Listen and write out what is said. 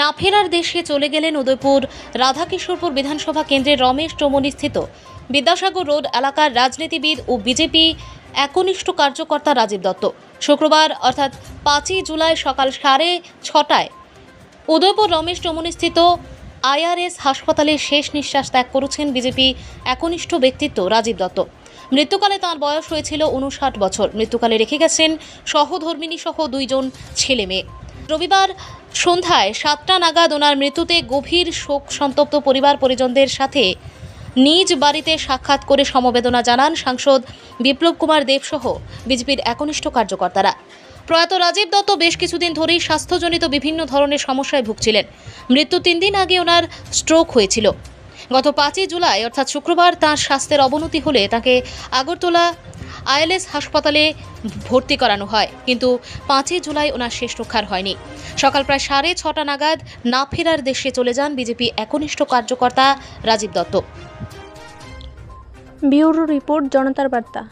না ফেরার দেশে চলে গেলেন উদয়পুর রাধাকিশোরপুর বিধানসভা কেন্দ্রের রমেশ স্থিত। বিদ্যাসাগর রোড এলাকার রাজনীতিবিদ ও বিজেপি একনিষ্ঠ কার্যকর্তা রাজীব দত্ত। শুক্রবার, অর্থাৎ পাঁচই জুলাই সকাল সাড়ে ছটায় উদয়পুর রমেশ স্থিত আইআরএস হাসপাতালে শেষ নিঃশ্বাস ত্যাগ করেছেন বিজেপি একনিষ্ঠ ব্যক্তিত্ব রাজীব দত্ত। মৃত্যুকালে তাঁর বয়স হয়েছিল উনষাট বছর। মৃত্যুকালে রেখে গেছেন সহধর্মিনী সহ দুইজন ছেলে মেয়ে রবিবার সন্ধ্যায় সাতটা নাগাদ ওনার মৃত্যুতে গভীর শোক সন্তপ্ত পরিবার পরিজনদের সাথে নিজ বাড়িতে সাক্ষাৎ করে সমবেদনা জানান সাংসদ বিপ্লব কুমার দেবসহ বিজেপির একনিষ্ঠ কার্যকর্তারা। প্রয়াত রাজীব দত্ত বেশ কিছুদিন ধরেই স্বাস্থ্যজনিত বিভিন্ন ধরনের সমস্যায় ভুগছিলেন। মৃত্যু তিন দিন আগে ওনার স্ট্রোক হয়েছিল। গত পাঁচই জুলাই, অর্থাৎ শুক্রবার, তাঁর স্বাস্থ্যের অবনতি হলে তাকে আগরতলা আইএলএস হাসপাতালে ভর্তি করানো হয়, কিন্তু পাঁচই জুলাই ওনার শেষ রক্ষার হয়নি। সকাল প্রায় সাড়ে ছটা নাগাদ না ফেরার দেশে চলে যান বিজেপি একনিষ্ঠ কার্যকর্তা রাজীব দত্ত। ব্যুরো রিপোর্ট, জনতার বার্তা।